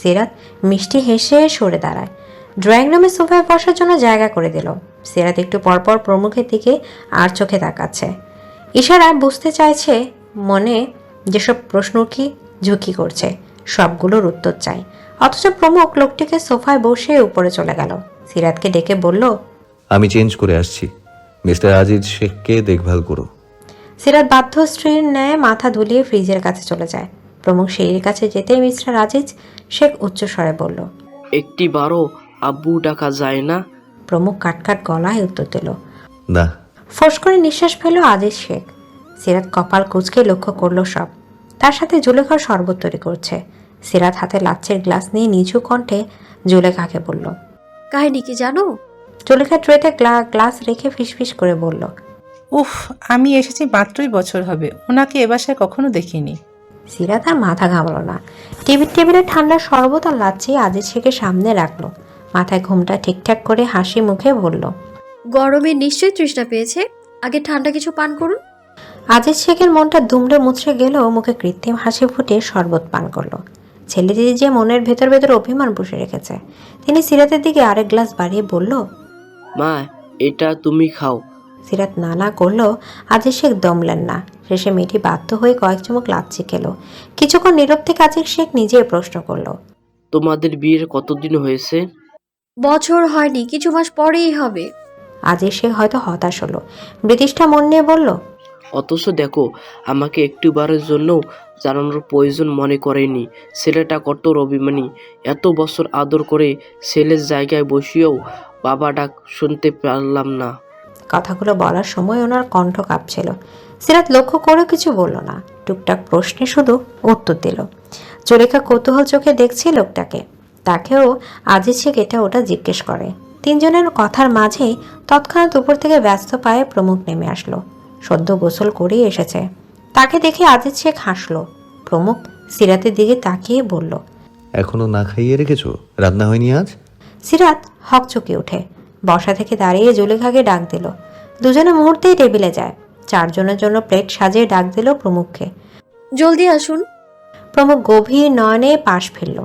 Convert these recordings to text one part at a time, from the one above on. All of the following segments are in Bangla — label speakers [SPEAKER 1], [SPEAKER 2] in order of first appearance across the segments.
[SPEAKER 1] সিরাত মিষ্টি হেসে সরে দাঁড়ায়। ড্রয়িং রুমে সোফায় বসার জন্য জায়গা করে দিল। সিরাত একটু পরপর প্রমুখের দিকে আর চোখে তাকাচ্ছে। ইশারা বুঝতে চাইছে মনে যেসব প্রশ্ন কি ঝুঁকি করছে সবগুলোর উত্তর চাই অথচ প্রমুখ লোকটিকে সোফায় বসে উপরে চলে গেল। সিরাতকে ডেকে বলল
[SPEAKER 2] আমি চেঞ্জ করে আসছি। মিস্টার আজিজ শেখকে দেখভাল করো
[SPEAKER 1] সিরাত বাধ্য স্ত্রীর ন্যায় মাথা ধুলিয়ে ফ্রিজের কাছে চলে যায়। প্রমুখ সিঁড়ির কাছে যেতেই মিস্টার আজিজ শেখ উচ্চস্বরে বলল
[SPEAKER 3] একটি বারো আব্বু ডাকা যায় না।
[SPEAKER 1] প্রমুখ কাটকাট গলায় উত্তর দিল
[SPEAKER 2] না।
[SPEAKER 1] ফোঁস করে নিঃশ্বাস ফেল আজিজ শেখ। সিরাত কপাল কুচকে লক্ষ্য করল সব। তার সাথে জুলেখার শরবত তৈরি করছে। সিরাত হাতে লাচ্ছের গ্লাস নিয়ে নিচু কণ্ঠে জুলেখাকে বলল
[SPEAKER 4] কাহিনী কি জানো?
[SPEAKER 1] জুলেখা ট্রেতে গ্লা- গ্লাস রেখে ফিসফিস করে বলল
[SPEAKER 5] উফ আমি এসেছি মাত্রই বছর হবে। ওনাকে এ বাসায় কখনো দেখিনি।
[SPEAKER 1] সিরাত আর মাথা ঘামলো না। টিভির টেবিলে ঠান্ডা শরবত আর লাচ্ছি আজিজ শেখের সামনে রাখল। মাথায় ঘুমটা ঠিকঠাক করে হাসি মুখে বলল
[SPEAKER 4] গরমে নিশ্চয়ই তৃষ্ণা পেয়েছে। আগে ঠান্ডা কিছু পান করুন।
[SPEAKER 1] আজিজ শেখের মনটা দুমড়ে মুচড়ে গেলেও মুখে কৃত্রিম হাসি ফুটে শরবত পান করল। ছেলেটি যে মনের ভেতর ভেতর অভিমান বসে রেখেছে। তিনি সিরাতের দিকে আরেক গ্লাস বাড়িয়ে বলল
[SPEAKER 3] মা এটা তুমি খাও।
[SPEAKER 1] সিরাত না না করলেও আজিজ শেখ দমলেন না। শেষে মেয়েটি বাধ্য হয়ে কয়েক চমক লাচ্ছি খেলো। কিছুক্ষণ নীরব থেকে আজিজ শেখ নিজেই প্রশ্ন করল
[SPEAKER 3] তোমাদের বিয়ের কতদিন হয়েছে?
[SPEAKER 4] বছর হয়নি কিছু মাস পরেই হবে।
[SPEAKER 1] আজিজ শেখ হয়তো হতাশ হলো। ব্রিটিশটা মন নিয়ে বলল
[SPEAKER 3] অথচ দেখো আমাকে একটিবারের জন্য জানানোর প্রয়োজন মনে করেনি। ছেলেটা কত অভিমানী এত বছর আদর করে ছেলের জায়গায় বসিয়েও বাবা ডাক শুনতে পারলাম না।
[SPEAKER 1] কথাগুলো বলার সময় ওনার কণ্ঠ কাঁপছিল। সিরাত লক্ষ্য করে কিছু বলল না। টুকটাক প্রশ্নে শুধু উত্তর দিল। জলেখা কৌতূহল চোখে দেখছে লোকটাকে। তাকেও আজিজ শেখ এটা ওটা জিজ্ঞেস করে। তিনজনের কথার মাঝেই তৎক্ষণাৎ উপর থেকে ব্যস্ত পায়ে প্রমুখ নেমে আসলো। সদ্য গোসল করেই এসেছে। তাকে দেখে আজিজ শেখ হাসলো। প্রমুখ সিরাতের দিকে তাকিয়ে বলল
[SPEAKER 2] এখনও না খাইয়ে রেখেছো? রান্না হয়নি আজ?
[SPEAKER 1] সিরাত হকচকে ওঠে। বসা থেকে দাঁড়িয়ে জুলেখাকে ডাক দিল। দুজনে মুহূর্তেই টেবিলে যায়। চারজনের জন্য প্লেট সাজিয়ে ডাক দিল প্রমুখকে।
[SPEAKER 4] জলদি আসুন।
[SPEAKER 1] প্রমুখ গভীর নয়নে পাশ ফেলল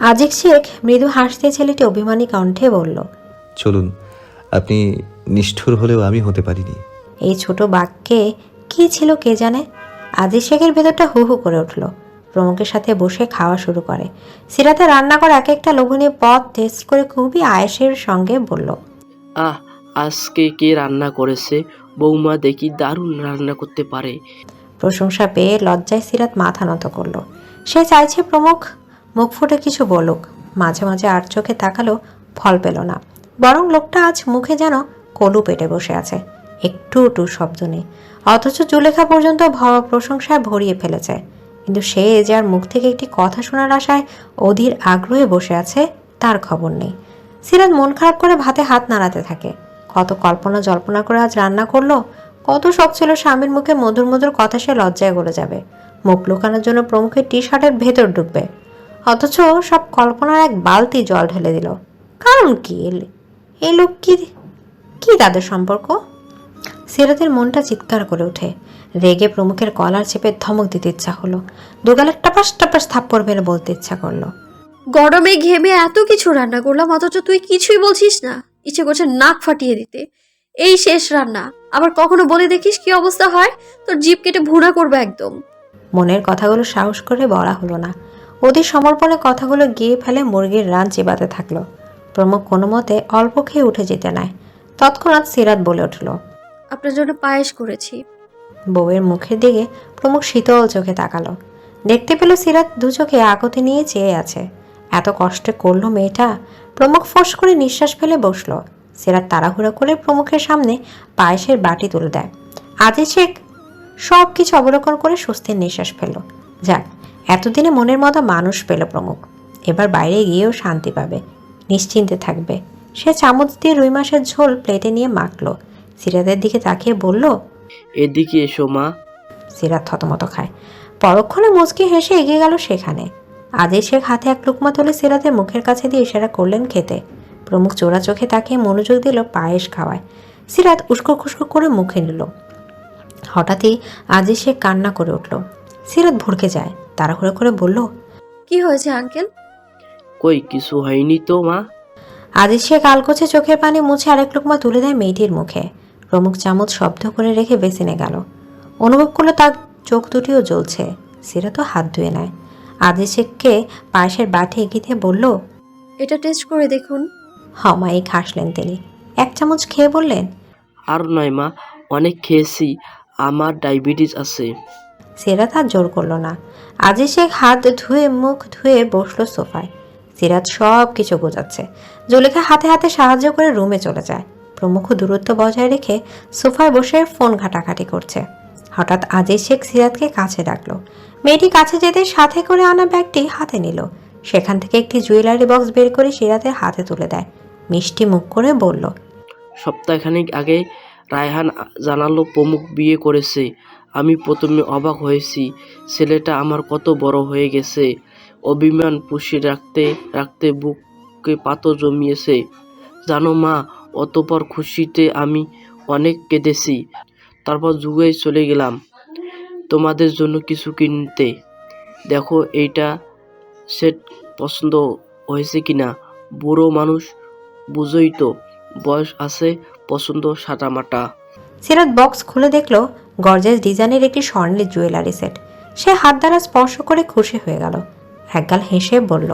[SPEAKER 1] আজিক শেখ মৃদু হাসতে ছেলেটি অভিমানী কণ্ঠে বলল
[SPEAKER 2] চলুন আপনি নিষ্ঠুর হলেও আমি হতে পারিনি।
[SPEAKER 1] এই ছোট বাক্যে কি ছিল কে জানে? আজিজ শেখের ভেতরটা হু হু করে উঠল। প্রমুখের সাথে বসে খাওয়া শুরু করে। সিরাতে রান্না করা এক একটা লোভনীয় পদ টেস্ট করে খুবই আয়েসের সঙ্গে বলল
[SPEAKER 3] আহ আজকে কে রান্না করেছে? বৌমা দেখি দারুণ রান্না করতে পারে।
[SPEAKER 1] প্রশংসা পেয়ে লজ্জায় সিরাত মাথা নত করল। সে চাইছে প্রমুখ? মুখ ফুটে কিছু বলুক। মাঝে মাঝে আর চোখে তাকালো ফল পেল না। বরং লোকটা আজ মুখে যেন কলু পেটে বসে আছে। একটু টু শব্দ নেই। অথচ জুলেখা পর্যন্ত ভ- প্রশংসায় ভরিয়ে ফেলেছে। কিন্তু সে যার মুখ থেকে একটি কথা শোনার আশায় অধীর আগ্রহে বসে আছে, তার খবর নেই। সিরাজ মন খারাপ করে ভাতে হাত নাড়াতে থাকে। কত কল্পনা জল্পনা করে আজ রান্না করল, কত শখ ছিল স্বামীর মুখে মধুর মধুর কথা সে লজ্জায় গলে যাবে। মুখ লুকানোর জন্য প্রমুখের টি শার্টের ভেতর ঢুকবে। অথচ সব কল্পনার এক বালতি জল ঢেলে দিল। কারণ কি? এই লোক কি কি তাদের সম্পর্ক? সিরাতের মনটা চিৎকার করে ওঠে। রেগে প্রমুখের কলার চেপে ধমক দিতে ইচ্ছা হলো। দুগালের টাপাস টাপাস থাপ্পড় মেরে বলতে ইচ্ছা করল।
[SPEAKER 4] গরমে ঘেমে এত কিছু রান্না করলাম অথচ তুই কিছুই বলছিস না। ইচ্ছে করছে নাক ফাটিয়ে দিতে। এই শেষ রান্না। আবার কখনো বলে দেখিস কি অবস্থা হয়? তোর জিপ কেটে ভুনা করবে একদম।
[SPEAKER 1] মনের কথাগুলো সাহস করে বলা হলো না। অধীর সমর্পণে কথাগুলো গিয়ে ফেলে মুরগির রান চেবাতে থাকল। প্রমুখ কোনো মতে অল্প খেয়ে উঠে যেতে নেয় তৎক্ষণাৎ সিরাত বলে উঠল।
[SPEAKER 4] আপনার জন্য পায়েস করেছি।
[SPEAKER 1] বউয়ের মুখের দিকে প্রমুখ শীতল চোখে তাকালো। দেখতে পেল সিরাত দু চোখে আগতে নিয়ে চেয়ে আছে। এত কষ্টে করল মেয়েটা? প্রমুখ ফোঁস করে নিঃশ্বাস ফেলে বসল। সিরাত তাড়াহুড়ো করে প্রমুখের সামনে পায়েসের বাটি তুলে দেয়। আজি শেখ সব কিছু অবলোকন করে স্বস্তির নিঃশ্বাস ফেলল। যাক, এতদিনে মনের মতো মানুষ পেল প্রমুখ। এবার বাইরে গিয়েও শান্তি পাবে, নিশ্চিন্তে থাকবে। সে চামচ দিয়ে রুই মাছের ঝোল প্লেটে নিয়ে মাখলো। সিরাতের দিকে তাকিয়ে বলল
[SPEAKER 3] এদিকে এসো মা।
[SPEAKER 1] সিরাত থতমত খায়। পরক্ষণে মুচকি হেসে এগিয়ে গেল সেখানে। আজই শেখ হাতে এক লুকমা তুলে সিরাতের মুখের কাছে দিয়ে ইশারা করলেন খেতে। প্রমুখ চোরা চোখে তাকিয়ে মনোযোগ দিল পায়েস খাওয়ায়। সিরাত উস্কো খুস্কো করে মুখে নিল। হঠাৎই আজি সে কান্না করে উঠল। সিরাত ভড়কে যায় তাড়াহুড়ো করে বলল
[SPEAKER 4] কি হয়েছে আঙ্কেল?
[SPEAKER 3] কই কিছু হয়নি তো মা?
[SPEAKER 1] আজিজ শেখ আলকোছে চোখের পানি মুছে আরেক লোকমা তুলে দেয় মেয়েটির মুখে। প্রমুখ চামচ শব্দ করে রেখে বেসিনে গেল। অনুভব করল তার চোখ দুটিও জ্বলছে। সিরা তো হাত ধুয়ে নেয়। আজিজ শেখকে পায়েসের বাটি এগিয়ে দিয়ে বলল
[SPEAKER 4] এটা টেস্ট করে দেখুন।
[SPEAKER 1] হমায়িক হাসলেন তিনি। এক চামচ খেয়ে বললেন
[SPEAKER 3] আর নয় মা অনেক খেয়েছি। আমার ডায়াবেটিস আছে।
[SPEAKER 1] সিরাত আর জোর করল না। আজি শেখ হাত ধুয়ে মুখ ধুয়ে বসল সোফায়। সিরাত সব কিছু গোজাচ্ছে জুলেখা হাতে হাতে সাহায্য করে রুমে চলে যায়। প্রমুখ দূরত্ব বজায় রেখে সোফায় বসে ফোন ঘাটাঘাটি করছে। হঠাৎ আজিজ শেখ সিরাতকে কাছে ডাকলো। মেয়েটি কাছে যেতে সাথে করে আনা ব্যাগটি হাতে নিল। সেখান থেকে একটি জুয়েলারি বক্স বের করে সিরাতের হাতে তুলে দেয়। মিষ্টি মুখ করে বলল,
[SPEAKER 3] সপ্তাহখানেক আগে রায়হান জানালো, প্রমুখ বিয়ে করেছে। আমি প্রথমে অবাক হয়েছি, ছেলেটা আমার কত বড় হয়ে গেছে। অভিমান পুষি রাখতে রাখতে বুকে পাতো জমিয়েছে। জানো মা অতপর খুশিতে আমি অনেক কেঁদেছি। তারপর যুগে চলে গেলাম। তোমাদের জন্য কিছু কিনতে। দেখো এইটা সেট পছন্দ হয়েছে কিনা? বুড়ো মানুষ বুঝোই তো বয়স আছে পছন্দ সাটামাটা
[SPEAKER 1] সিরাত বক্স খুলে দেখল গর্জাস ডিজাইনের একটি স্বর্ণের জুয়েলারি সেট। সে হাত দ্বারা স্পর্শ করে খুশি হয়ে গেল। একগাল হেসে বলল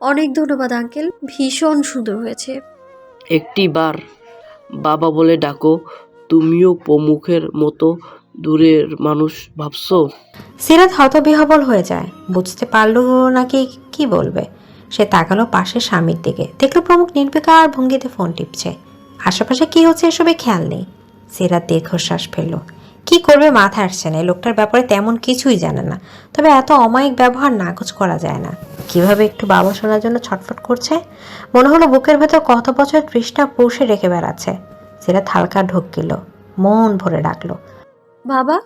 [SPEAKER 4] অনেক ধন্যবাদ আঙ্কেল। ভীষণ সুন্দর হয়েছে।
[SPEAKER 3] একটি বার। বাবা বলে, ডাকো, তুমিও প্রমুখের মতো দূরের মানুষ ভাবছ?
[SPEAKER 1] সিরাত হতবিহবল হয়ে যায়। বুঝতে পারল নাকি কি বলবে। সে তাকালো পাশে স্বামীর দিকে। দেখল প্রমুখ নির্বিকার ভঙ্গিতে ফোন টিপছে। আশেপাশে কি হচ্ছে এসবে খেয়াল নেই। সিরাত দীর্ঘশ্বাস ফেলল। কি করবে মাথা আসছে না। লোকটার ব্যাপারে তেমন কিছুই জানে না। তবে এত অমায়িক ব্যবহার নাকচ করা যায় না। কীভাবে একটু বাবা শোনার জন্য ছটফট করছে? মনে হলো বুকের ভেতর কত বছর তৃষ্ণা পুষে রেখে বেড়াচ্ছে। সিরাত হালকা ঢুকিল মন ভরে ডাকলো।
[SPEAKER 4] বাবা?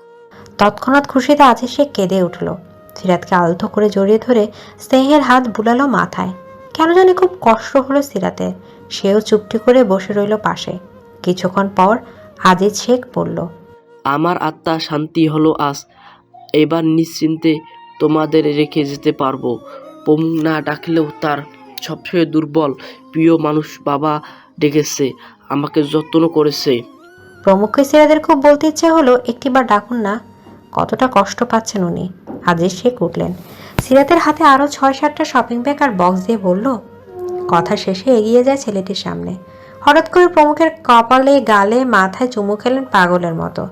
[SPEAKER 1] তৎক্ষণাৎ খুশিতে আছে সে কেঁদে উঠল। সিরাতকে আলতো করে জড়িয়ে ধরে স্নেহের হাত বুলালো মাথায়। কেন জানি খুব কষ্ট হলো সিরাতে। সেও চুপটি করে বসে রইল পাশে। কিছুক্ষণ পর আজিজ শেখ বলল
[SPEAKER 3] আমার আত্মা শান্তি হলো আজ। এবার নিশ্চিন্তে তোমাদের রেখে যেতে পারব। প্রমুখ না ডাকলেও তার সবচেয়ে দুর্বল প্রিয় মানুষ বাবা ডেকেছে, আমাকে যত্ন করেছে।
[SPEAKER 1] প্রমুখকে সিরাদের খুব বলতে ইচ্ছে হলো একটিবার ডাকুন না, কতটা কষ্ট পাচ্ছেন উনি। আজিজ শেখ উঠলেন। সিরাতের হাতে আরও ছয় সাতটা শপিং ব্যাগ আর বক্স দিয়ে বলল, কথা শেষে এগিয়ে যায় ছেলেটির সামনে। হঠাৎ করে প্রমুখের কপালে গালে মাথায় চুমু খেলেন পাগলের মতো।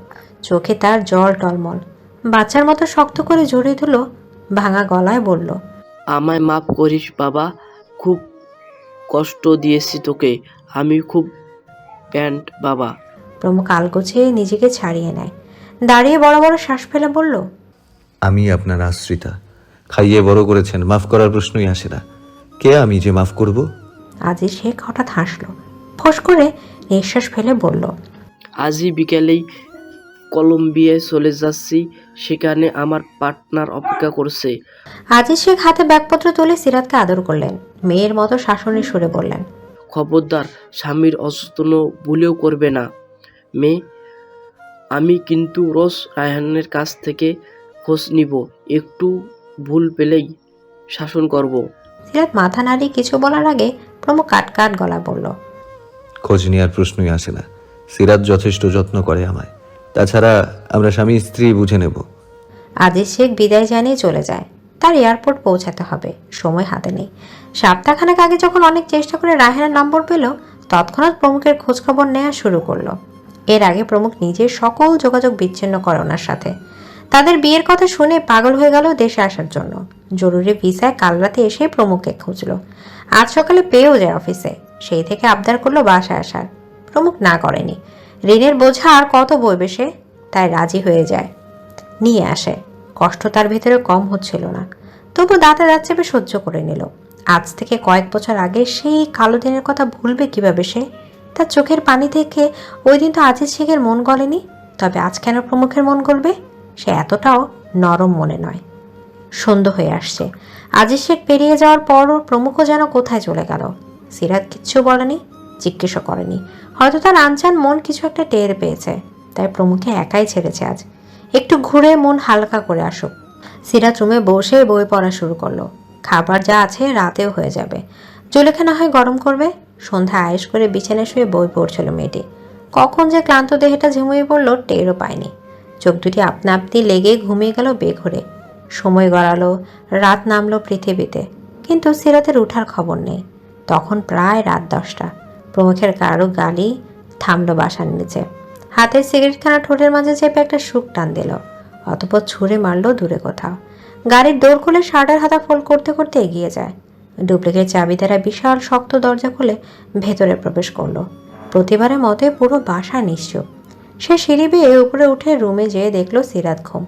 [SPEAKER 1] চোখে তার জল টলমল। বাচ্চার মতো শক্ত করে জড়িয়ে দিল ভাঙা গলায় বলল
[SPEAKER 3] আমায় মাফ করিস বাবা খুব কষ্ট দিয়েছি তোকে। আমি খুব প্যান্ট বাবা।
[SPEAKER 1] প্রমুখ আলগোছে নিজেকে ছাড়িয়ে নেয়। দাঁড়িয়ে বড় বড় শ্বাস ফেলে বলল
[SPEAKER 2] আমি আপনার আশ্রিতা। খাইয়ে বড় করেছেন মাফ করার প্রশ্নই আসে না। কে আমি যে মাফ করব?
[SPEAKER 1] আজি শেখ হঠাৎ হাসলো ফোঁস করে নিঃশ্বাস ফেলে বলল
[SPEAKER 3] আজই বিকেলেই কলম্বিয়ায় চলে যাচ্ছি। সেখানে আমার পার্টনার অপেক্ষা করছে।
[SPEAKER 1] আজি শেখ হাতে ব্যাগপত্র তুলে সিরাতকে আদর করলেন। মেয়ের মতো শাসনের সুরে বললেন
[SPEAKER 3] খবরদার স্বামীর অযত্ন ভুলেও করবে না। মেয়ে আমি কিন্তু রোজ রায়হানের কাছ থেকে খোঁজ নিব। একটু ভুল পেলেই শাসন করব।
[SPEAKER 1] সিরাত মাথা নাড়িয়ে কিছু বলার আগে প্রমুখ কাট কাট গলা বলল
[SPEAKER 2] খোঁজ নেওয়ার প্রশ্নই আসে না। সিরাত যথেষ্ট যত্ন করে আমায়। তাছাড়া আমরা স্বামী স্ত্রী বুঝে নেব।
[SPEAKER 1] আজিজ শেখ বিদায় জানিয়ে চলে যায়। তার এয়ারপোর্ট পৌঁছাতে হবে। সময় হাতে নেই। সপ্তাহখানেক আগে যখন অনেক চেষ্টা করে রাহেনের নম্বর পেল, তৎক্ষণাৎ প্রমুখের খোঁজখবর নেওয়া শুরু করল। এর আগে প্রমুখ নিজের সকল যোগাযোগ বিচ্ছিন্ন করে ওনার সাথে। তাদের বিয়ের কথা শুনে পাগল হয়ে গেল দেশে আসার জন্য। জরুরি ভিসায় কাল রাতে এসে প্রমুখকে খুঁজলো। আজ সকালে পেয়েও যায় অফিসে। সেই থেকে আবদার করল বাসায় আসার। প্রমুখ না করেনি। ঋণের বোঝা আর কত বইবে সে? তাই রাজি হয়ে যায়। নিয়ে আসে। কষ্ট তার ভেতরে কম হচ্ছিল না। তবু দাঁতে দাঁত চেপে সহ্য করে নিল। আজ থেকে কয়েক বছর আগে সেই কালো দিনের কথা ভুলবে কীভাবে সে? তার চোখের পানি থেকে ওই দিন তো আজিজ শেখের মন গলেনি। তবে আজ কেন প্রমুখের মন গলবে? সে এতটাও নরম মনে নয়। সন্ধ্যা হয়ে আসছে। আজিজ শেখ পেরিয়ে যাওয়ার পরও প্রমুখও যেন কোথায় চলে গেল। সিরাত কিচ্ছু বলেনি জিজ্ঞেসও করেনি। হয়তো তার আনচান মন কিছু একটা টের পেয়েছে, তাই প্রমুখে একাই ছেড়েছে আজ। একটু ঘুরে মন হালকা করে আসুক। সিরাত রুমে বসে বই পড়া শুরু করল। খাবার যা আছে রাতেও হয়ে যাবে। জুলেখা না হয় গরম করবে? সন্ধ্যা আয়েস করে বিছানায় শুয়ে বই পড়ছিল মেয়েটি। কখন যে ক্লান্ত দেহটা ঝিমুয়ে পড়ল টেরও পায়নি। চোখ দুটি আপনা আপনি লেগে ঘুমিয়ে গেল বেঘরে। সময় গড়ালো, রাত নামলো পৃথিবীতে। কিন্তু সিরাতের উঠার খবর নেই। তখন প্রায় রাত দশটা। প্রমুখের কারও গালি থামলো বাসার নিচে। হাতের সিগারেটখানা ঠোঁটের মাঝে চেপে একটা সুখ টান দিল। অতপর ছুঁড়ে মারলো দূরে কোথাও। গাড়ির দোর খুলে শার্টের হাতা ফোল্ড করতে করতে এগিয়ে যায়। ডুপ্লিকেট চাবি দ্বারা বিশাল শক্ত দরজা খুলে ভেতরে প্রবেশ করল। প্রতিবারের মতে পুরো বাসা নিশ্চুপ। সে সিঁড়ি বেয়ে উপরে উঠে রুমে যেয়ে দেখল সিরাত ঘুম।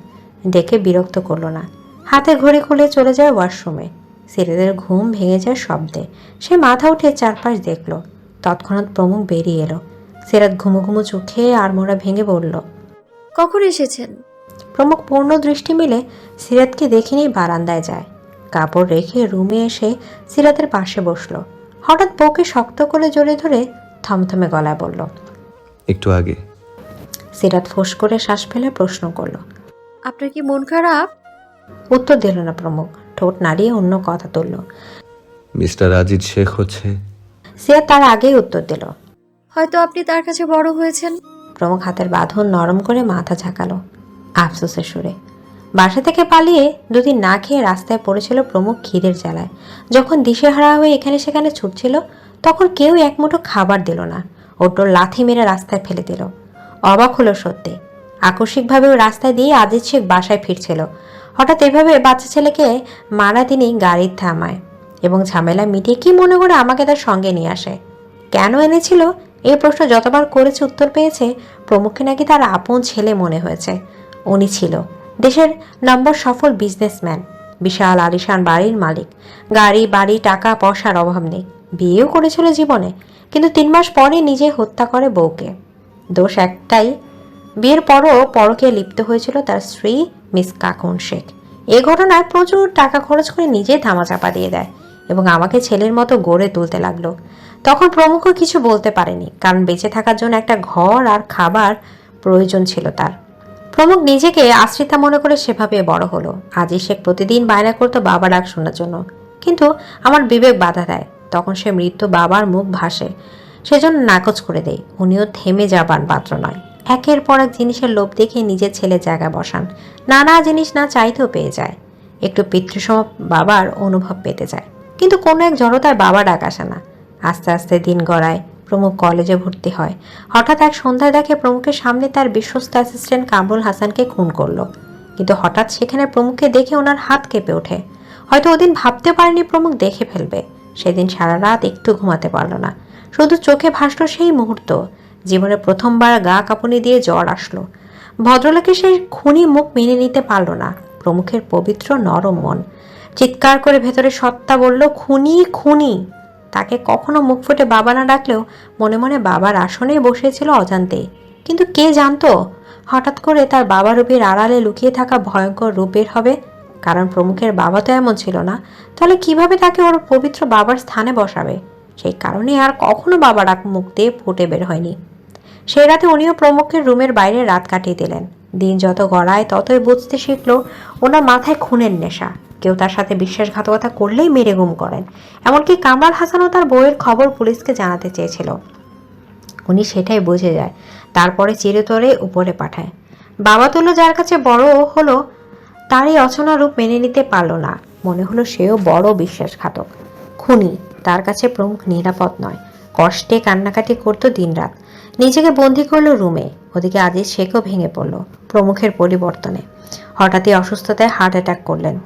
[SPEAKER 1] দেখে বিরক্ত করল না। হাতে ঘড়ি খুলে চলে যায় ওয়াশরুমে। সিরাতের ঘুম ভেঙে যায় শব্দে। সে মাথা উঠে চারপাশ দেখল। তৎক্ষণাৎ প্রমুখ বেরিয়ে এলো। সিরাত ঘুমু ঘুমু চোখে আর মোড়া ভেঙে বলল
[SPEAKER 4] কখন এসেছেন?
[SPEAKER 1] প্রমুখ পূর্ণ দৃষ্টি মিলে সিরাতকে দেখে বারান্দায় যায়। কাপড় রেখে রুমে এসে সিরাতের পাশে বসল। হঠাৎ বউকে শক্ত করে জড়িয়ে ধরে থমথমে গলায় বলল
[SPEAKER 2] একটু আগে।
[SPEAKER 1] সিরাত ফোঁস করে শ্বাস ফেলে প্রশ্ন করল
[SPEAKER 4] আপনার কি মন খারাপ?
[SPEAKER 1] উত্তর দিল না প্রমুখ। ঠোঁট নাড়িয়ে অন্য কথা তুলল।
[SPEAKER 2] মিস্টার আজিজ শেখ হচ্ছে।
[SPEAKER 1] সিরাত তার আগেই উত্তর দিল।
[SPEAKER 4] হয়তো আপনি তার কাছে বড় হয়েছেন।
[SPEAKER 1] প্রমুখ হাতের বাঁধন নরম করে মাথা ঝাঁকালো আফসোসের সুরে। বাসা থেকে পালিয়ে দুদিন না খেয়ে রাস্তায় পড়েছিল প্রমুখ খিদের জ্বালায়। যখন দিশেহারা হয়ে এখানে সেখানে ছুটছিল তখন কেউ এক মুঠো খাবার দিল না। ওটোর লাথি মেরে রাস্তায় ফেলে দিল। অবাক হলো সত্যি। আকস্মিকভাবে ও রাস্তায় দিয়ে আজিজ শেখ বাসায় ফিরছিল। হঠাৎ এভাবে বাচ্চা ছেলেকে মারা তিনি গাড়ির থামায় এবং ঝামেলা মিটিয়ে কি মনে করে আমাকে তার সঙ্গে নিয়ে আসে? কেন এনেছিল? এই প্রশ্ন যতবার করেছে উত্তর পেয়েছে প্রমুখকে নাকি তার আপন ছেলে মনে হয়েছে। উনি ছিল দেশের নম্বর সফল বিজনেসম্যান, বিশাল আলিশান বাড়ির মালিক। গাড়ি, বাড়ি, টাকা, পয়সার অভাব নেই। বিয়েও করেছিল জীবনে, কিন্তু তিন মাস পরে নিজে হত্যা করে বউকে। দোষ একটাই, বিয়ের পরও পরকে লিপ্ত হয়েছিল তার স্ত্রী মিস কাকুন শেখ এ ঘটনায় প্রচুর টাকা খরচ করে নিজে ধামাচাপা দিয়ে দেয় এবং আমাকে ছেলের মতো গড়ে তুলতে লাগল। তখন প্রমুখ কিছু বলতে পারেনি, কারণ বেঁচে থাকার জন্য একটা ঘর আর খাবার প্রয়োজন ছিল তার। প্রমুখ নিজেকে আশ্রিতা মনে করে সেভাবে বড় হলো। আজি শেখ প্রতিদিন বায়না করতো বাবা ডাক শোনার জন্য। কিন্তু আমার বিবেক বাধা দেয়। তখন সে মৃত্যু বাবার মুখ ভাসে। সেজন্য নাকচ করে দেয়। উনিও থেমে যাবার পাত্র নয়। একের পর এক জিনিসের লোভ দেখে নিজের ছেলে জায়গা বসান। নানা জিনিস না চাইতেও পেয়ে যায়। একটু পিতৃসম বাবার অনুভব পেতে যায়। কিন্তু কোনো এক জড়তার বাবা ডাক আসে না। আস্তে আস্তে দিন গড়ায়, প্রমুখ কলেজে ভর্তি হয়। হঠাৎ এক সন্ধ্যায় দেখে প্রমুখের সামনে তার বিশ্বস্ত অ্যাসিস্ট্যান্ট কামরুল হাসানকে খুন করল। কিন্তু হঠাৎ সেখানে প্রমুখকে দেখে ওনার হাত কেঁপে ওঠে। হয়তো ওদিন ভাবতে পারেনি প্রমুখ দেখে ফেলবে। সেদিন সারা রাত একটু ঘুমাতে পারল না। শুধু চোখে ভাসলো সেই মুহূর্ত। জীবনে প্রথমবার গা কাঁপুনি দিয়ে জ্বর আসলো। ভদ্রলোকে সেই খুনি মুখ মেনে নিতে পারল না। প্রমুখের পবিত্র নরম মন। চিৎকার করে ভেতরে সত্তা বলল, খুনি খুনি! তাকে কখনো মুখ ফুটে বাবা না ডাকলেও মনে মনে বাবার আসনে বসেছিল অজান্তেই কিন্তু কে জানতো? হঠাৎ করে তার বাবা রূপের আড়ালে লুকিয়ে থাকা ভয়ঙ্কর রূপের হবে। কারণ প্রমুখের বাবা তো এমন ছিল না। তাহলে কীভাবে তাকে ওর পবিত্র বাবার স্থানে বসাবে? সেই কারণে আর কখনো বাবা ডাক মুখ দিয়ে ফুটে বের হয়নি। সেই রাতে উনিও প্রমুখের রুমের বাইরে রাত কাটিয়ে দিলেন। দিন যত গড়ায় ততই বুঝতে শিখল ওনার মাথায় খুনের নেশা। কেউ তার সাথে বিশ্বাসঘাতকতা করলেই মেরে গুম করেন। এমনকি কামরাল হাসানও তার বউয়ের খবর পুলিশকে জানাতে চেয়েছিল। উনি সেটাই বুঝে যায়, তারপরে চিরতরে উপরে পাঠায়। বাবা তুলো যার কাছে বড় হলো, তারই অচনা রূপ মেনে নিতে পারল না। মনে হলো সেও বড় বিশ্বাসঘাতক। খুনি, তার কাছে প্রমুখ নিরাপদ নয়। কষ্টে কান্নাকাটি করতো দিনরাত। নিজেকে বন্দি করল রুমে। ওদিকে আজিজ শেখও ভেঙে পড়ল প্রমুখের পরিবর্তনে। হঠাৎই অসুস্থতায় হার্ট অ্যাটাক করলেন।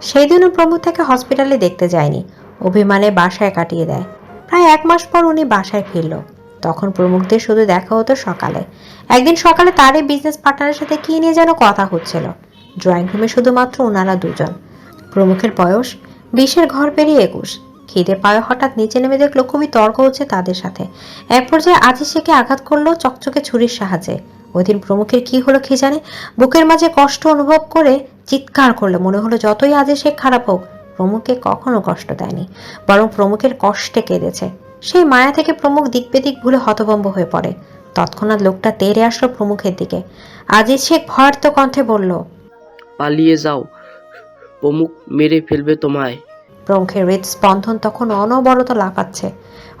[SPEAKER 1] সেই দিনও প্রমুখ তাকে হসপিটালে দেখতে যায়নি। অভিমানে বাসায় কাটিয়ে দেয়। প্রায় এক মাস পর উনি বাসায় ফিরল। তখন প্রমুখদের শুধু দেখা হতো সকালে। একদিন সকালে তারই বিজনেস পার্টনারের সাথে কি নিয়ে যেন কথা হচ্ছিল। ড্রয়িং রুমে শুধুমাত্র ওনারা দুজন। প্রমুখের বয়স বিশের ঘর পেরিয়ে একুশ। খিদে পায়ে হঠাৎ নিচে নেমে দেখল খুবই তর্ক হচ্ছে তাদের সাথে। এক পর্যায়ে আজি শেখে আঘাত করল চকচকে ছুরির সাহায্যে। ওই দিন প্রমুখের কি হলো কি জানে? বুকের মাঝে কষ্ট অনুভব করে চিৎকার করল, মনে হলো যতই আজি শেখ খারাপ হোক, প্রমুখকে কখনো কষ্ট দেয়নি, বরং প্রমুখের কষ্টে কেঁদেছে। সেই মায়া থেকে প্রমুখ দিক বেদিক ভুলে হতভম্ব হয়ে পড়ে। তৎক্ষণাৎ লোকটা তেড়ে আসলো প্রমুখের দিকে। আজিজ শেখ ভয়ার্ত কণ্ঠে বলল,
[SPEAKER 3] পালিয়ে যাও। প্রমুখ মেরে ফেলবে তোমায়।
[SPEAKER 1] প্রমুখের হৃদস্পন্দন তখন অনবরত লাফাচ্ছে।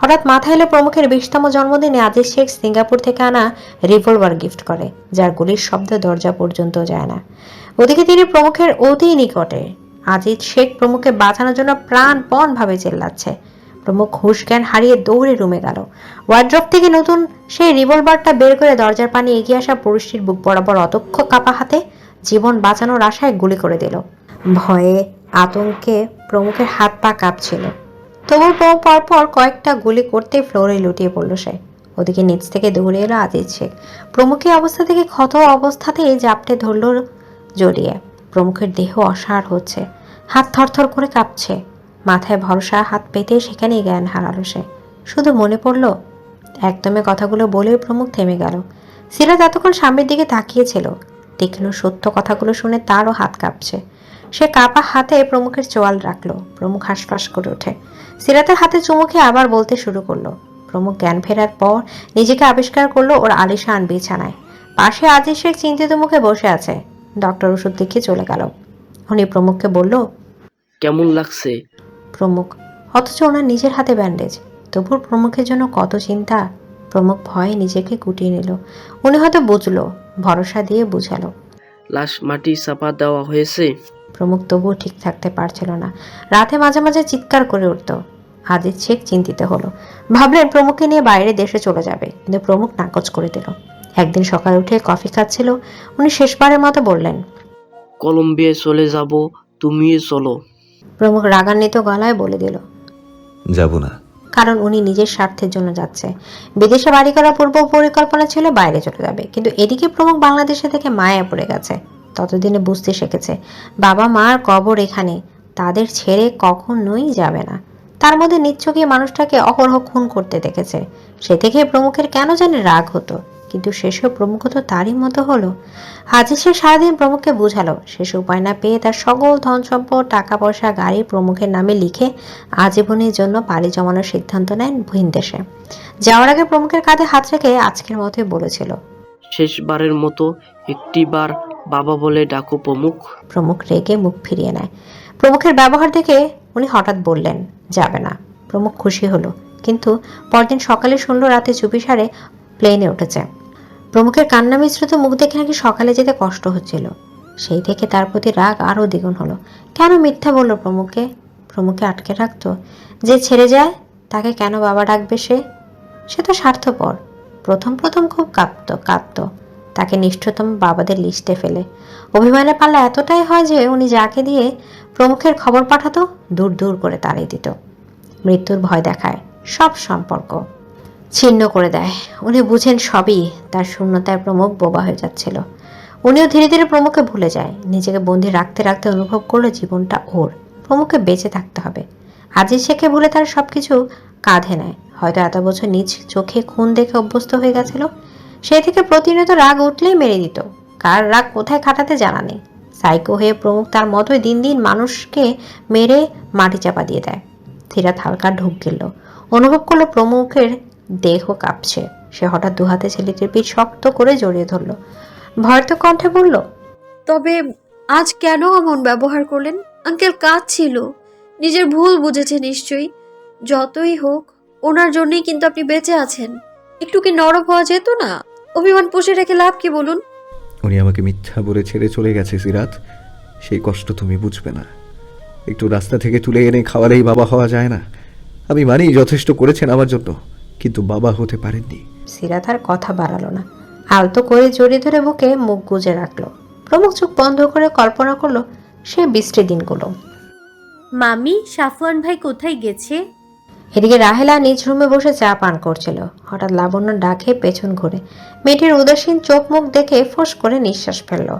[SPEAKER 1] হঠাৎ মাথা এলে প্রমুখের বিশতম জন্মদিনে আজিজ শেখ সিঙ্গাপুর থেকে আনা রিভলভার গিফট করে, যার গুলির শব্দ দরজা পর্যন্ত যায় না। ওদিকে তিনি প্রমুখের অতি নিকটে। আজিজ শেখ প্রমুখকে বাঁচানোর জন্য প্রাণপণ ভাবে চেল্লাচ্ছে। প্রমুখ হুশ জ্ঞান হারিয়ে দৌড়ে রুমে গেল। ওয়ার্ড্রপ থেকে নতুন সেই রিভলভারটা বের করে দরজার পানি এগিয়ে আসা পুরুষটির বুক বরাবর অদক্ষ কাপা হাতে জীবন বাঁচানোর আশায় গুলি করে দিল। ভয়ে আতঙ্কে প্রমুখের হাত পা কাঁপছিল। তবুও পর পর পর কয়েকটা গুলি করতে ফ্লোরে লুটিয়ে পড়ল সে। ওদিকে নিচ থেকে দৌড়ে এলো আজিজ শেখ। প্রমুখের অবস্থা থেকে ক্ষত অবস্থাতেই জাপটে ধরল জড়িয়ে। প্রমুখের দেহ অসাড় হচ্ছে। হাত থরথর করে কাঁপছে। মাথায় ভরসা হাত পেতে সেখানেই জ্ঞান হারালো সে। শুধু মনে পড়ল, একদমে কথাগুলো বলেই প্রমুখ থেমে গেল। সিরাজ এতক্ষণ সামনের দিকে তাকিয়েছিল দেখল সত্য কথাগুলো শুনে তারও হাত কাঁপছে। সে কাপা হাতে প্রমুখের চোয়াল রাখল প্রমুখ হাঁসফাঁস করে ওঠে। সিরাতের হাতে চুমুকে আবার বলতে শুরু করল। প্রমুখ জ্ঞান ফেরার পর নিজেকে আবিষ্কার করল ওর আলিশান বিছানায়। পাশে আজিজ শেখ চিন্তিত মুখে বসে আছে। ডক্টর ওষুধ লিখে চলে গেল। উনি প্রমুখকে বলল
[SPEAKER 3] কেমন লাগছে?
[SPEAKER 1] প্রমুখ অথচ ওনার নিজের হাতে ব্যান্ডেজ। তবুর প্রমুখের জন্য কত চিন্তা। প্রমুখ ভয়ে নিজেকে কুটিয়ে নিল। উনি হয়তো বুঝলো ভরসা দিয়ে বুঝালো।
[SPEAKER 3] লাশ মাটি চাপা দেওয়া হয়েছে।
[SPEAKER 1] প্রমুখ তবুও ঠিক থাকতে পারছিল না। রাতে মাঝে মাঝে চিৎকার করে উঠত। আজিজ শেখ চিন্তিত হলো। ভাবলেন প্রমুখকে নিয়ে বাইরে দেশে চলে যাবে কিন্তু প্রমুখ নাকচ করে দিল। একদিন সকালে উঠে কফি খাচ্ছিল। উনি শেষবারের মতো বললেন
[SPEAKER 3] কলম্বিয়ায় চলে যাব তুমিও চলো।
[SPEAKER 1] প্রমুখ রাগান্বিত গলায় বলে দিল
[SPEAKER 2] যাব না।
[SPEAKER 1] কারণ উনি নিজের স্বার্থের জন্য যাচ্ছে। বিদেশে বাড়ি করার পূর্ব পরিকল্পনা ছিল বাইরে চলে যাবে কিন্তু এদিকে প্রমুখ বাংলাদেশে থেকে মায়া পড়ে গেছে। ততদিনে বুঝতে শিখেছে, বাবা মার কবর এখানে, তাদের ছেড়ে কখনোই যাবে না। তার মধ্যে নিচ্ছকে মানুষটাকে অহরহ খুন করতে দেখেছে। সে থেকে প্রমুখের কেন জানি রাগ হতো, কিন্তু শেষে প্রমুখ তো তারই মতো হলো। হাজির সে সারাদিন প্রমুখকে বুঝালো, শেষ উপায় না পেয়ে তার সকল ধন সম্পদ টাকা পয়সা গাড়ি প্রমুখের নামে লিখে আজীবনের জন্য পাড়ি জমানোর সিদ্ধান্ত নেন ভিন দেশে। যাওয়ার আগে প্রমুখের কাঁধে হাত রেখে আজকের মতোই বলেছিল।
[SPEAKER 3] শেষবারের মতো একটিবার বাবা বলে ডাকো প্রমুখ।
[SPEAKER 1] প্রমুখ রেগে মুখ ফিরিয়ে নেয়। প্রমুখের ব্যবহার দেখে উনি হঠাৎ বললেন, যাবে না। প্রমুখ খুশি হলো, কিন্তু পরদিন সকালে শুনল রাতে চুপিসারে প্লেনে উঠেছে। প্রমুখের কান্না মিশ্রিত মুখ দেখে নাকি সকালে যেতে কষ্ট হচ্ছিল। সেই থেকে তার প্রতি রাগ আরও দ্বিগুণ হলো। কেন মিথ্যা বলল প্রমুখকে? প্রমুখকে আটকে রাখতো, যে ছেড়ে যায়, তাকে কেন বাবা ডাকবে সে? সে তো স্বার্থপর। প্রথম প্রথম খুব কাঁপতো কাঁদতো তাকে নিষ্ঠতম বাবাদের লিস্টে ফেলে। অভিমানের পাল্লা এতটাই হয় যে উনি যাকে দিয়ে প্রমুখের খবর পাঠাতো, দূর দূর করে তাড়িয়ে দিত। মৃত্যুর ভয় দেখায় সব সম্পর্ক। ছিন্ন করে দেয়। উনি বুঝেন সবই তার শূন্যতায় প্রমুখ বোবা হয়ে যাচ্ছিল। উনিও ধীরে ধীরে প্রমুখকে ভুলে যায়। নিজেকে বন্দি রাখতে রাখতে অনুভব করল জীবনটা ওর। প্রমুখকে বেঁচে থাকতে হবে। আজি শেখে ভুলে তার সব কিছু কাঁধে নেয়। হয়তো এত বছর নিজ চোখে খুন দেখে অভ্যস্ত হয়ে গেছিল। সেই থেকে প্রতিনিয়ত রাগ উঠলেই মেরে দিত। কার রাগ কোথায় খাটাতে জানা নেই। সাইকো হয়ে প্রমুখ তার মতোই দিন দিন মানুষকে মেরে মাটি চাপা দিয়ে দেয়। সিরাত হালকা ঢুক গেল। অনুভব করল প্রমুখের দেহ কাঁপছে। সে হঠাৎ দুহাতে ছেলেটির পিঠ শক্ত করে জড়িয়ে ধরল। ভয়ত কণ্ঠে বলল,
[SPEAKER 4] তবে আজ কেন এমন ব্যবহার করলেন? আঙ্কেল কাজ ছিল নিজের ভুল বুঝেছে নিশ্চয়ই। যতই হোক, ওনার জন্যই কিন্তু আপনি বেঁচে আছেন। একটু কি নরম হওয়া যেত না? অভিমান পুষে রেখে লাভ কি বলুন?
[SPEAKER 2] উনি আমাকে মিথ্যা বলে ছেড়ে চলে গেছে সিরাত। সেই কষ্ট তুমি বুঝবে না। একটু রাস্তা থেকে তুলে এনে খাওয়ালেই বাবা হওয়া যায় না। আমি মানি যথেষ্ট করেছেন আমার জন্য কিন্তু বাবা হতে পারেননি।
[SPEAKER 1] সিরাত আর কথা বাড়ালো না। আলতো করে জড়িয়ে ধরে বুকে মুখ গুজে রাখল। প্রমুখ চোখ বন্ধ করে কল্পনা করল সে বৃষ্টি দিনগুলো।
[SPEAKER 6] মামি সাফওয়ান ভাই কোথায় গেছে?
[SPEAKER 1] এদিকে রাহেলা নিজ রুমে বসে চা পান করছিল। হঠাৎ লাবণ্য ডাকে পেছন ঘুরে। মেয়েটির উদাসীন চোখ মুখ দেখে ফোঁস করে নিঃশ্বাস ফেলল।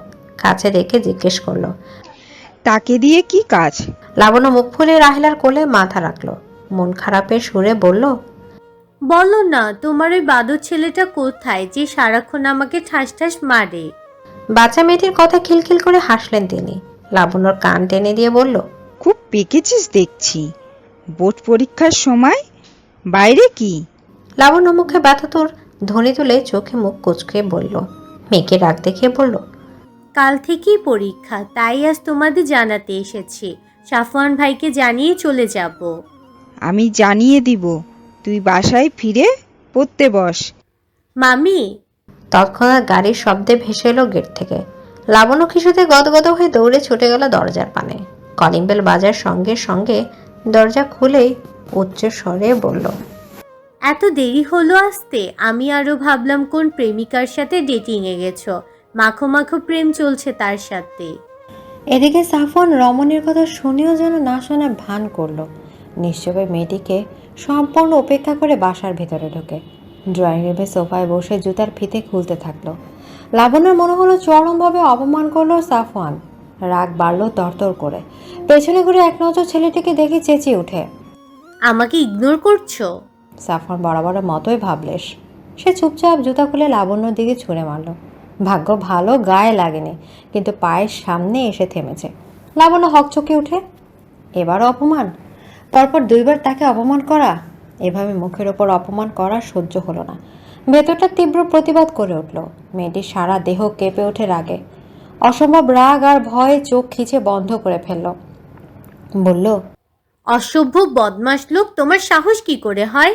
[SPEAKER 1] কাছে রেখে জিজ্ঞেস করল
[SPEAKER 7] তাকে দিয়ে কি কাজ?
[SPEAKER 1] লাবণ্য মুখ ফুলে রাহেলার কোলে মাথা রাখল। মন খারাপের সুরে বলল
[SPEAKER 6] বলো না তোমার ওই বাদর ছেলেটা কোথায় যে সারাক্ষণ আমাকে ঠাস ঠাস মারে?
[SPEAKER 1] বাচ্চা মেয়েটির কথা খিলখিল করে হাসলেন তিনি। লাবণ্যর কান টেনে দিয়ে বলল
[SPEAKER 7] খুব পেকেছিস দেখছি। বোর্ড পরীক্ষার সময়? বাইরে কি?
[SPEAKER 1] লাবণ্য মুখে ব্যথা তোর ধ্বনি তুলে চোখে মুখ কুচকে বলল। মেয়েকে রাগ দেখিয়ে বলল
[SPEAKER 6] কাল থেকেই পরীক্ষা তাই আজ তোমাদের জানাতে এসেছি। সাফওয়ান ভাইকে জানিয়ে চলে যাব।
[SPEAKER 7] আমি জানিয়ে দিব তুই বাসায় ফিরে পড়তে বস।
[SPEAKER 6] মামি?
[SPEAKER 1] তৎক্ষণাৎ গাড়ির শব্দে ভেসে এলো গেট থেকে। লাবণ্য কিছুতে গদগদ হয়ে দৌড়ে ছুটে গেল দরজার পানে। কলিং বেল বাজার সঙ্গে সঙ্গে দরজা খুলেই উচ্চ স্বরে বলল
[SPEAKER 6] এত দেরি হলো আসতে? আমি আরও ভাবলাম কোন প্রেমিকার সাথে ডেটিংয়ে গেছো। মাখো মাখো প্রেম চলছে তার সাথে।
[SPEAKER 1] এদিকে সাফন রমণের কথা শুনেও যেন না শোনা ভান করল। নিশ্চয় মেয়েটিকে সম্পূর্ণ উপেক্ষা করে বাসার ভেতরে ঢোকে। ড্রয়িং রুমে সোফায় বসে জুতার ফিতে খুলতে থাকল। লাবণ্যর মনে হলো চরমভাবে অপমান করল সাফওয়ান। রাগ বাড়লো তরতর করে। পেছনে ঘুরে এক নজর ছেলেটিকে দেখে চেঁচিয়ে ওঠে।
[SPEAKER 6] আমাকে ইগনোর করছ?
[SPEAKER 1] সাফওয়ান বরাবর মতোই ভাবলেস সে চুপচাপ জুতা খুলে লাবণ্যর দিকে ছুঁড়ে মারল। ভাগ্য ভালো গায়ে লাগেনি কিন্তু পায়ের সামনে এসে থেমেছে। লাবণ্য হকচকে উঠে এবারও অপমান? পরপর দুইবার তাকে অপমান করা? এভাবে মুখের ওপর অপমান করা সহ্য হলো না। ভেতরটা তীব্র প্রতিবাদ করে উঠল। মেয়েটির সারা দেহ কেঁপে ওঠে রাগে। অসম্ভব রাগ আর ভয়ে চোখ খিচে বন্ধ করে ফেলল। বলল
[SPEAKER 6] অসভ্য বদমাস লোক তোমার সাহস কি করে হয়?